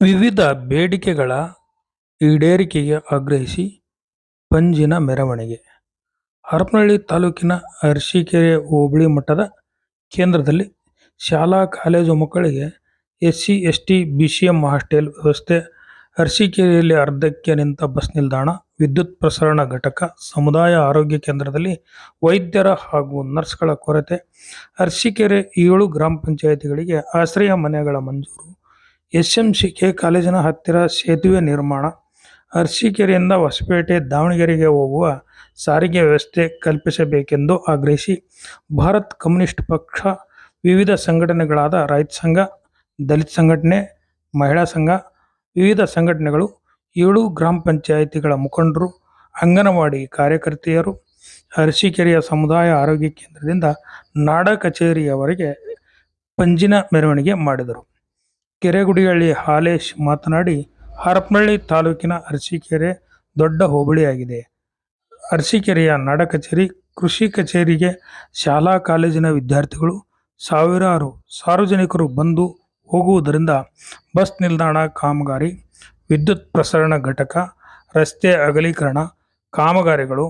ವಿವಿಧ ಬೇಡಿಕೆಗಳ ಈಡೇರಿಕೆಗೆ ಆಗ್ರಹಿಸಿ ಪಂಜಿನ ಮೆರವಣಿಗೆ. ಹರಪನಹಳ್ಳಿ ತಾಲೂಕಿನ ಅರಸೀಕೆರೆ ಹೋಬಳಿ ಮಟ್ಟದ ಕೇಂದ್ರದಲ್ಲಿ ಶಾಲಾ, ಕಾಲೇಜು ಮಕ್ಕಳಿಗೆ S C S T B C M hostel ವ್ಯವಸ್ಥೆ, ಅರಸೀಕೆರೆಯಲ್ಲಿ ಅರ್ಧಕ್ಕೆ ನಿಂತ ಬಸ್ ನಿಲ್ದಾಣ, ವಿದ್ಯುತ್ ಪ್ರಸರಣ ಘಟಕ, ಸಮುದಾಯ ಆರೋಗ್ಯ ಕೇಂದ್ರದಲ್ಲಿ ವೈದ್ಯರ ಹಾಗೂ ನರ್ಸ್ಗಳ ಕೊರತೆ, ಅರಸೀಕೆರೆ ಏಳು ಗ್ರಾಮ ಪಂಚಾಯಿತಿಗಳಿಗೆ ಆಶ್ರಯ ಮನೆಗಳ ಮಂಜೂರು ಎಸ್ಎಂಸಿಕೆ ಕಾಲೇಜಿನ ಹತ್ತಿರ ಸೇತುವೆ ನಿರ್ಮಾಣ, ಅರಸೀಕೆರೆಯಿಂದ ಹೊಸಪೇಟೆ, ದಾವಣಗೆರೆಗೆ ಹೋಗುವ ಸಾರಿಗೆ ವ್ಯವಸ್ಥೆ ಕಲ್ಪಿಸಬೇಕೆಂದು ಆಗ್ರಹಿಸಿ ಭಾರತ್ ಕಮ್ಯುನಿಸ್ಟ್ ಪಕ್ಷ, ವಿವಿಧ ಸಂಘಟನೆಗಳಾದ ರೈತ ಸಂಘ, ದಲಿತ ಸಂಘಟನೆ, ಮಹಿಳಾ ಸಂಘ, ವಿವಿಧ ಸಂಘಟನೆಗಳು, ಏಳು ಗ್ರಾಮ ಪಂಚಾಯಿತಿಗಳ ಮುಖಂಡರು, ಅಂಗನವಾಡಿ ಕಾರ್ಯಕರ್ತೆಯರು, ಅರಸೀಕೆರೆಯ ಸಮುದಾಯ ಆರೋಗ್ಯ ಕೇಂದ್ರದಿಂದ ನಾಡ ಕಚೇರಿಯವರೆಗೆ ಪಂಜಿನ ಮೆರವಣಿಗೆ ಮಾಡಿದರು. ಕೆರೆಗುಡಿಹಳ್ಳಿ ಹಾಲೇಶ್ ಮಾತನಾಡಿ, ಹರಪನಹಳ್ಳಿ ತಾಲೂಕಿನ ಅರಸೀಕೆರೆ ದೊಡ್ಡ ಹೋಬಳಿಯಾಗಿದೆ. ಅರಸೀಕೆರೆಯ ನಾಡ ಕಚೇರಿ, ಕೃಷಿ ಕಚೇರಿಗೆ, ಶಾಲಾ ಕಾಲೇಜಿನ ವಿದ್ಯಾರ್ಥಿಗಳು, ಸಾವಿರಾರು ಸಾರ್ವಜನಿಕರು ಬಂದು ಹೋಗುವುದರಿಂದ ಬಸ್ ನಿಲ್ದಾಣ ಕಾಮಗಾರಿ, ವಿದ್ಯುತ್ ಪ್ರಸರಣ ಘಟಕ, ರಸ್ತೆ ಅಗಲೀಕರಣ ಕಾಮಗಾರಿಗಳು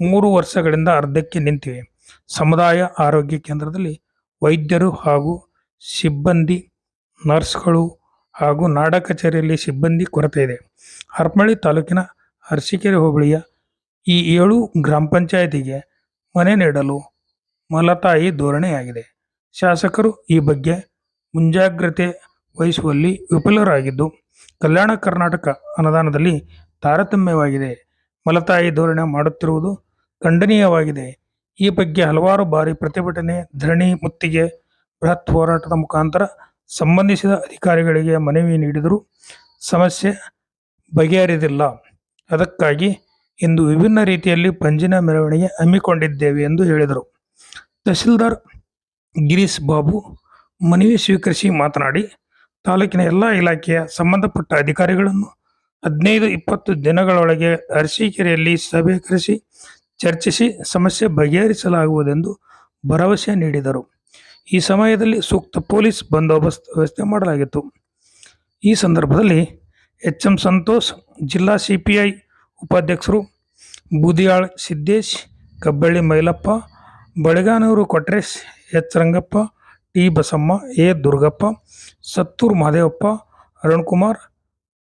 ಮೂರು ವರ್ಷಗಳಿಂದ ಅರ್ಧಕ್ಕೆ ನಿಂತಿವೆ. ಸಮುದಾಯ ಆರೋಗ್ಯ ಕೇಂದ್ರದಲ್ಲಿ ವೈದ್ಯರು ಹಾಗೂ ಸಿಬ್ಬಂದಿ ನರ್ಸ್ಗಳು ಹಾಗೂ ನಾಡ ಕಚೇರಿಯಲ್ಲಿ ಸಿಬ್ಬಂದಿ ಕೊರತೆ ಇದೆ. ಹರಪನಹಳ್ಳಿ ತಾಲೂಕಿನ ಅರಸೀಕೆರೆ ಹೋಬಳಿಯ ಈ ಏಳು ಗ್ರಾಮ ಪಂಚಾಯತಿಗೆ ಮನೆ ನೀಡಲು ಮಲತಾಯಿ ಧೋರಣೆಯಾಗಿದೆ. ಶಾಸಕರು ಈ ಬಗ್ಗೆ ಮುಂಜಾಗ್ರತೆ ವಹಿಸುವಲ್ಲಿ ವಿಫಲರಾಗಿದ್ದು, ಕಲ್ಯಾಣ ಕರ್ನಾಟಕ ಅನುದಾನದಲ್ಲಿ ತಾರತಮ್ಯವಾಗಿದೆ. ಮಲತಾಯಿ ಧೋರಣೆ ಮಾಡುತ್ತಿರುವುದು ಖಂಡನೀಯವಾಗಿದೆ. ಈ ಬಗ್ಗೆ ಹಲವಾರು ಬಾರಿ ಪ್ರತಿಭಟನೆ, ಧರಣಿ, ಮುತ್ತಿಗೆ, ಬೃಹತ್ ಹೋರಾಟದ ಮುಖಾಂತರ ಸಂಬಂಧಿಸಿದ ಅಧಿಕಾರಿಗಳಿಗೆ ಮನವಿ ನೀಡಿದರೂ ಸಮಸ್ಯೆ ಬಗೆಹರಿದಿಲ್ಲ. ಅದಕ್ಕಾಗಿ ಇಂದು ವಿಭಿನ್ನ ರೀತಿಯಲ್ಲಿ ಪಂಜಿನ ಮೆರವಣಿಗೆ ಹಮ್ಮಿಕೊಂಡಿದ್ದೇವೆ ಎಂದು ಹೇಳಿದರು. ತಹಸೀಲ್ದಾರ್ ಗಿರೀಶ್ ಬಾಬು ಮನವಿ ಸ್ವೀಕರಿಸಿ ಮಾತನಾಡಿ, ತಾಲೂಕಿನ ಎಲ್ಲ ಇಲಾಖೆಯ ಸಂಬಂಧಪಟ್ಟ ಅಧಿಕಾರಿಗಳನ್ನು ಹದಿನೈದು ಇಪ್ಪತ್ತು ದಿನಗಳೊಳಗೆ ಅರಸೀಕೆರೆಯಲ್ಲಿ ಸಭೆ ಕರೆಸಿ ಚರ್ಚಿಸಿ ಸಮಸ್ಯೆ ಬಗೆಹರಿಸಲಾಗುವುದೆಂದು ಭರವಸೆ ನೀಡಿದರು. ಈ ಸಮಯದಲ್ಲಿ ಸೂಕ್ತ ಪೊಲೀಸ್ ಬಂದೋಬಸ್ತ್ ವ್ಯವಸ್ಥೆ ಮಾಡಲಾಗಿತ್ತು. ಈ ಸಂದರ್ಭದಲ್ಲಿ ಎಚ್ ಎಂ ಸಂತೋಷ್, ಜಿಲ್ಲಾ ಸಿ ಪಿ ಐ ಉಪಾಧ್ಯಕ್ಷರು Boodiyal Siddesh, Kaballi Mailappa Balaganur Kotresh, H. Rangappa, T. Basamma, A. Durgappa, Sattur Mahadevappa Arunkumar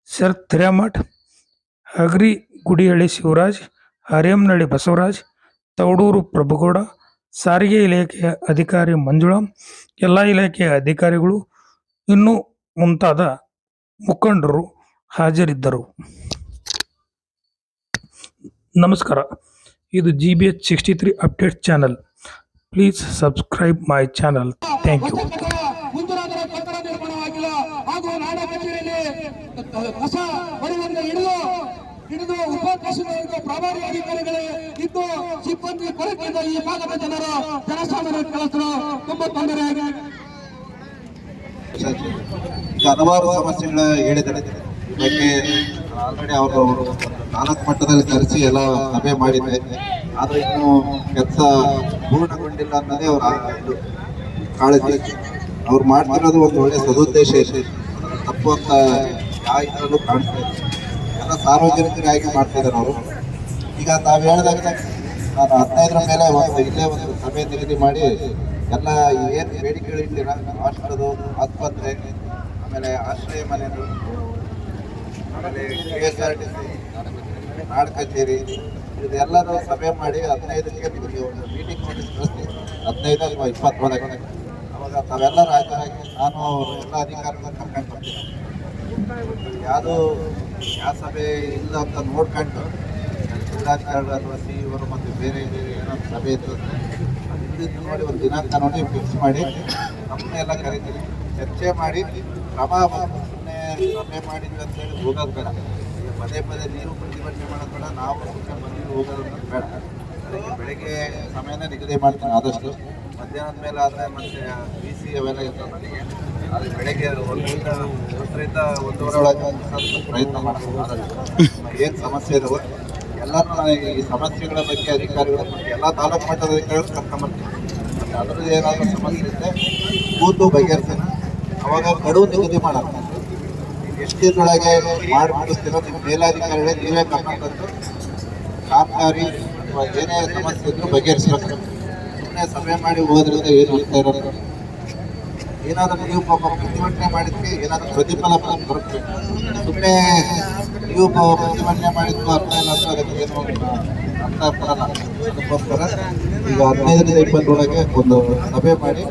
Sharath Hiremath, Hagari Gudihalli Shivaraj Haremanahalli Basavaraj, Taudur Prabhugowda ಸಾರಿಗೆ ಇಲಾಖೆಯ ಅಧಿಕಾರಿ ಮಂಜುಳಾ, ಎಲ್ಲ ಇಲಾಖೆಯ ಅಧಿಕಾರಿಗಳು ಇನ್ನೂ ಮುಂತಾದ ಮುಖಂಡರು ಹಾಜರಿದ್ದರು. ನಮಸ್ಕಾರ. ಇದು G B H sixty three update channel please subscribe my channel thank you ಹಿಡಿದು ಹಿಡಿದು ಉಪ ತಹಸೀಲ್ದಾರ್ ಪ್ರಭಾರಿ ಅಧಿಕಾರಿಗಳೇ ಇದ್ದು ಸಿಬ್ಬಂದಿ ಕೊರತೆಯಿಂದ ಈ ಭಾಗದ ಜನರು ಜನಸಾಮಾನ್ಯ ಕೆಲಸರು ತುಂಬಾ ತೊಂದರೆಯಾಗಿದೆ ಹಲವಾರು ಸಮಸ್ಯೆಗಳ ಹೇಳಿದ್ದಾರೆ. ಇದಕ್ಕೆ ಆಲ್ರೆಡಿ ಅವರು ನಾಲ್ಕು ಮಟ್ಟದಲ್ಲಿ ಕರೆಸಿ ಎಲ್ಲ ಸಭೆ ಮಾಡಿದ್ದೆ. ಆದ್ರೆ ಇನ್ನು ಕೆಲಸ ಪೂರ್ಣಗೊಂಡಿಲ್ಲ ಅನ್ನೋದೇ ಅವರು ಇದು ಕಾಳಜಿ. ಅವ್ರು ಮಾಡ್ತಿರೋದು ಒಂದು ಒಳ್ಳೆ ಸದುದ್ದೇಶ ಇದೆ. ತಪ್ಪು ಅಂತ ಯಾವ ಇದರಲ್ಲೂ ಕಾಣಿಸ್ತಾ ಇಲ್ಲ ಆಯ್ಕೆ ಸಾರ್ವಜನಿಕರಿಗಾಗಿ ಮಾಡ್ತಿದ್ದಾರೆ ಅವರು. ಈಗ ತಾವು ಹೇಳಿದಾಗ ನಾನು ಹದಿನೈದರ ಮೇಲೆ ಒಂದು ಇಲ್ಲೇ ಒಂದು ಸಭೆ ನಿಗದಿ ಮಾಡಿ ಎಲ್ಲ ಏನು ಬೇಡಿಕೆಗಳು ಹಾಸ್ಟೆಲದು ಆಸ್ಪತ್ರೆ, ಆಮೇಲೆ ಆಶ್ರಯ ಮನೆಗಳು ಆಮೇಲೆ ಕೆ ಎಸ್ ಆರ್ ಟಿ ನಾಡ ಕಚೇರಿ ಇದೆಲ್ಲರೂ ಸಭೆ ಮಾಡಿ ಹದಿನೈದಕ್ಕೆ ನಿಮಗೆ ಒಂದು ಮೀಟಿಂಗ್ ಮಾಡಿ ಕಳಿಸ್ತೀವಿ ಹದಿನೈದು ಅಥವಾ ಇಪ್ಪತ್ತೊಳಗೆ ಅವಾಗ ತಾವೆಲ್ಲರೂ ಹಾಜರಾಗಿ ನಾನು ಎಲ್ಲ ಅಧಿಕಾರಿಗಳನ್ನ ಕರ್ಕೊಂಡು ಬರ್ತೀನಿ ಯಾವುದು ಯಾವ ಸಭೆ ಇಲ್ಲ ಅಂತ ನೋಡ್ಕೊಂಡು ಜಿಲ್ಲಾಧಿಕಾರಿಗಳು ಅಥವಾ ಸಿ ಇವರು ಮತ್ತು ಬೇರೆ ಬೇರೆ ಏನೋ ಸಭೆ ಇತ್ತು ಹಿಂದಿದ್ದು ನೋಡಿ ಒಂದು ದಿನಾಂಕ ನೋಡಿ ಫಿಕ್ಸ್ ಮಾಡಿ ನಮ್ಮನ್ನೆಲ್ಲ ಕರಿತೀವಿ ಚರ್ಚೆ ಮಾಡಿ ಕ್ರಮ ಸುಮ್ಮನೆ ಸಭೆ ಮಾಡಿದ್ವಿ ಅಂತೇಳಿ ಹೋಗೋದು ಬೇಡ. ಪದೇ ಪದೇ ನೀವು ಪ್ರತಿಭಟನೆ ಮಾಡೋದು ಬೇಡ, ನಾವು ಸುಮ್ಮನೆ ಬಂದಿದ್ದು ಹೋಗೋದು ಬೇಡ. ಅದಕ್ಕೆ ಬೆಳಗ್ಗೆ ಸಮಯನ ನಿಗದಿ ಮಾಡ್ತೀನಿ ಆದಷ್ಟು. ಮಧ್ಯಾಹ್ನದ ಮೇಲೆ ಆದರೆ ಮತ್ತೆ ಬಿ ಸಿ ಅವೆಲ್ಲ ಇರ್ತವೆ ನನಗೆ ಅದು ಬೆಳಗ್ಗೆ ಒಂದರಿಂದ ಒಂದರಿಂದ ಒಂದೂವರೆ ಪ್ರಯತ್ನ ಮಾಡ್ತಾರೆ ಏನು ಸಮಸ್ಯೆ ಇದಾವೆ ಎಲ್ಲ ಈ ಸಮಸ್ಯೆಗಳ ಬಗ್ಗೆ ಅಧಿಕಾರಿಗಳು ಬಗ್ಗೆ ಎಲ್ಲ ತಾಲೂಕು ಮಟ್ಟದ ಅಧಿಕಾರಿಗಳು ಕರ್ಕೊಂಬರ್ತೀನಿ ಮತ್ತು ಅದರದ್ದು ಏನಾದರೂ ಸಮಸ್ಯೆ ಇದ್ದರೆ ಕೂತು ಅವಾಗ ಗಡುವು ನಿಗದಿ ಮಾಡೋದು ಎಷ್ಟಿದ್ರೊಳಗೆ ಎಷ್ಟು ದಿನದೊಳಗೆ ಮಾಡಿ ಮುಗಿಸ್ತೀರೋ ನಿಮ್ಮ ಮೇಲಾಧಿಕಾರಿಗಳೇ ನೀವೇ ತಂದು ಕಾಮಗಾರಿ ಅಥವಾ ಏನೇ ಸಮಸ್ಯೆ ಇದ್ರೂ ಬಗೆಹರಿಸ್ಬೇಕು ಸುಮ್ಮನೆ ಸಭೆ ಮಾಡಿ ಹೋದ್ರಿಂದ ಏನು ಆಗ್ತಾ ಇರೋದು? ಏನಾದರೂ ನೀವು ಪಾಪ ಪ್ರತಿಭಟನೆ ಮಾಡಿದ್ವಿ ಏನಾದರೂ ಪ್ರತಿಫಲ ಬರ- ಬರುತ್ತೆ? ಸುಮ್ಮನೆ ನೀವು ಪಾಪ ಪ್ರತಿಭಟನೆ ಮಾಡಿದ್ದು ಅರ್ಥ ಇಲ್ಲ ಅಂತ ಅದಕ್ಕೆ ಏನು ಅರ್ಥ ಬರಲ್ಲ ಅದಕ್ಕೋಸ್ಕರ ಈಗ ಹದಿನೈದರಿಂದ ಇಪ್ಪತ್ತರೊಳಗೆ ಒಂದು ಸಭೆ ಮಾಡಿ